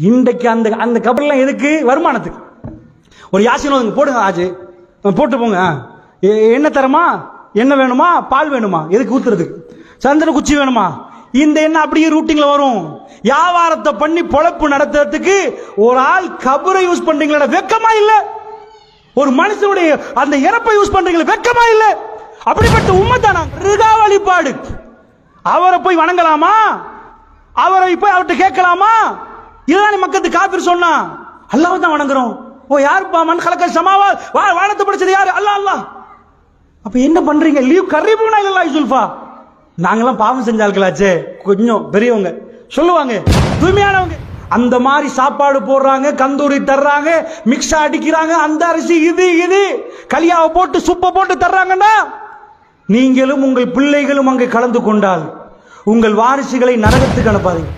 இன்றைக்கு அந்த அந்த கபர்லாம் எதுக்கு? வருமானத்துக்கு. ஒரு யாசின் போடுங்க ஆஜு. போட்டு போங்க. என்ன தரமா? என்ன வேணுமா? பால் வேணுமா? எதுக்கு ஊத்துறதுக்கு? சந்திர குச்சி வேணுமா? இந்த எண்ணம் அப்படியே ரூட்டிங்ல வரும். வியாபாரத்தை பண்ணி பொழப்பு நடத்துறதுக்கு ஒரு ஆள் கபரை யூஸ் பண்றீங்களா வெக்கமா இல்ல. ஒரு மனுஷனுடைய அந்த இறப்பை யூஸ் பண்றீங்களா வெக்கமா இல்ல. அப்படிப்பட்ட உண்மைதானா மிருகா வழிபாடு. அவரை போய் வணங்கலாமா? அவரை போய் அவர்கிட்ட கேட்கலாமா? ஈரானி மக்கத்து காபிர் சொன்னா அல்லாஹ் தான் வணங்குறோம். ஓ யாருப்பா மண் கலக்க சமாவா? வா வானத்தை படிச்சது யாரு? அல்லாஹ் அல்லாஹ். அப்ப என்ன பண்றீங்க? லீவ் கரீபுனா இல்ல சுல்ஃபா நாங்கெல்லாம் பாவம் செஞ்சார்களாச்சே கொஞ்சம் பெரியவங்க. சொல்லுவாங்க. தூய்மையானவங்க. அந்த மாதிரி சாப்பாடு போடுறாங்க கந்தூரி தர்றாங்க மிக்ஸா அடிக்கிறாங்க அந்த அரிசி இது இது. களியாவை போட்டு சுப்பை போட்டு தர்றாங்கன்னா நீங்களும் உங்கள் பிள்ளைகளும் அங்கே கலந்து கொண்டால் உங்கள் வாரிசுகளை நரகத்துக்கு அனுப்பாதீங்க.